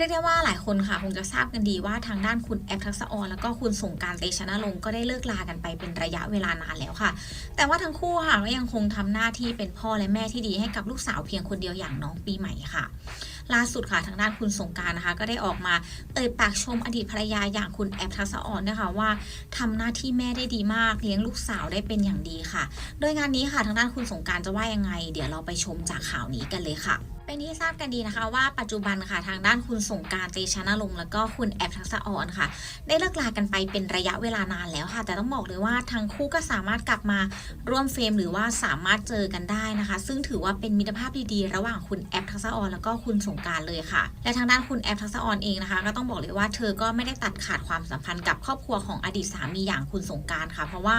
รียกได้ว่าหลายคนค่ะคงจะทราบกันดีว่าทางด้านคุณแอปทักษะออนแล้วก็คุณสงการเตชะนรงก็ได้เลิกลากันไปเป็นระยะเวลานานแล้วค่ะ แต่ว่าทั้งคู่ค่ะก็ยังคงทำหน้าที่เป็นพ่อและแม่ที่ดีให้กับลูกสาวเพียงคนเดียวอย่างน้องปีใหม่ค่ะล่าสุดค่ะทางด้านคุณสงการนะคะ ก็ได้ออกมาเอ่ยปากชมอดีตภรรยาอย่างคุณแอปทักษะออนนะคะว่าทำหน้าที่แม่ได้ดีมากเลี้ยงลูกสาวได้เป็นอย่างดีค่ะ โดยงานนี้ค่ะทางด้านคุณสงการจะว่ายังไง เดี๋ยวเราไปชมจากข่าวนี้กันเลยค่ะ เป็นที่ทราบกันดีนะคะว่าปัจจุบันค่ะทางด้านคุณสงการเตชะนรงค์แล้วก็คุณแอปทักษะออนค่ะ ได้เลิกลากันไปเป็นระยะเวลานานแล้วค่ะ แต่ต้องบอกเลยว่าทั้งคู่ก็สามารถกลับมาร่วมเฟรมหรือว่าสามารถเจอกันได้นะคะ ซึ่งถือว่าเป็นมิตรภาพดีๆ ระหว่างคุณแอปทักษะออนแล้วก็คุณสงการเลยค่ะ และทางด้านคุณแอปทักษะออนเองนะคะ ก็ต้องบอกเลยว่าเธอก็ไม่ได้ตัดขาดความสัมพันธ์กับครอบครัวของอดีตสามีอย่างคุณสงการค่ะ เพราะว่า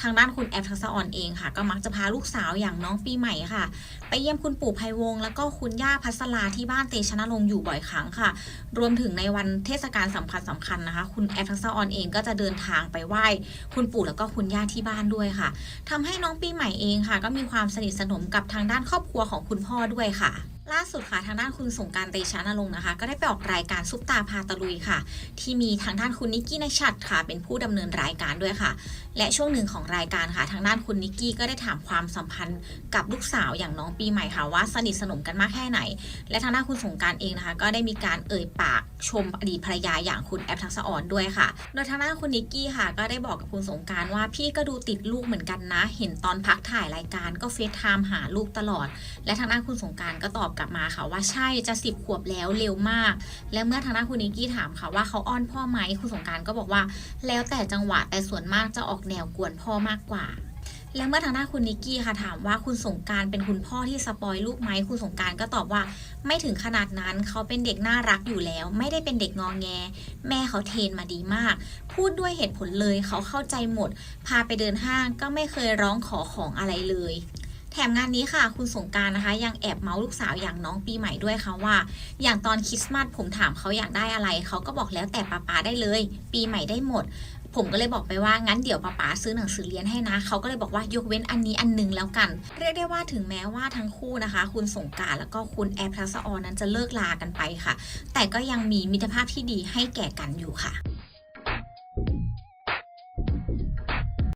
ทางด้านคุณแอปทักษะออนเองค่ะ ก็มักจะพาลูกสาวอย่างน้องปีใหม่ค่ะ ไปเยี่ยมคุณปู่ไพวงศ์แล้วก็คุณย่าพัสลาที่บ้านเตชะนรงค์อยู่บ่อยครั้งค่ะ รวมถึงในวันเทศกาลสำคัญสำคัญนะคะ คุณแอฟทักษะออนเองก็จะเดินทางไปไหว้คุณปู่แล้วก็คุณย่าที่บ้านด้วยค่ะทำให้น้องปีใหม่เองค่ะ ก็มีความสนิทสนมกับทางด้านครอบครัวของคุณพ่อด้วยค่ะ ล่าสุดค่ะทางด้านคุณสงการเตชะนรงค์นะคะ ก็ได้ไปออกรายการซุปตาพาตะลุยค่ะ ที่มีทางด้านคุณนิกกี้นชชัดค่ะ เป็นผู้ดำเนินรายการด้วยค่ะ และช่วงหนึ่งของรายการค่ะ ทางด้านคุณนิกกี้ก็ได้ถามความสัมพันธ์กับลูกสาวอย่างน้องปีใหม่ค่ะว่าสนิทสนมกันมากแค่ไหน และทางด้านคุณสงการเองนะคะ ก็ได้มีการเอ่ยปากชมอดีตภรรยาอย่างคุณแอปทักษะออนด้วยค่ะ โดยทางด้านคุณนิกกี้ค่ะ ก็ได้บอกกับคุณสงการว่าพี่ก็ดูติดลูกเหมือนกันนะ เห็นตอนพักถ่ายรายการก็เฟซไทม์หาลูกตลอด และทางด้านคุณสงการก็ตอบกลับมาค่ะว่าใช่จะสิบขวบแล้วเร็วมาก และเมื่อทางด้านคุณนิกกี้ถามค่ะว่าเขาอ้อนพ่อไหมคุณสงการก็บอกว่า แล้วแต่จังหวะแต่ส่วนมากจะออกแนวกวนพ่อมากกว่าและเมื่อทางด้านคุณนิกกี้ค่ะถามว่าคุณสงการเป็นคุณพ่อที่สปอยลูกไหมคุณสงการก็ตอบว่า ไม่ถึงขนาดนั้นเขาเป็นเด็กน่ารักอยู่แล้ว ไม่ได้เป็นเด็กงอแง แม่เขาเทรนมาดีมาก พูดด้วยเหตุผลเลยเขาเข้าใจหมด พาไปเดินห้างก็ไม่เคยร้องขอของอะไรเลย แถมงานนี้ค่ะคุณสงการนะคะ ยังแอบเมาส์ลูกสาวอย่างน้องปีใหม่ด้วยค่ะว่า อย่างตอนคริสต์มาสผมถามเขาอยากได้อะไร เขาก็บอกแล้วแต่ป้าป๋าได้เลย ปีใหม่ได้หมด ผมก็เลยบอกไปว่างั้นเดี๋ยวป้าป๋าซื้อหนังสือเรียนให้นะ เขาก็เลยบอกว่ายกเว้นอันนี้อันหนึงแล้วกัน เรียกได้ว่าถึงแม้ว่าทั้งคู่นะคะ คุณสงการแล้วก็คุณแอร์พลัสออนนั้นจะเลิกลากันไปค่ะ แต่ก็ยังมีมิตรภาพที่ดีให้แก่กันอยู่ค่ะ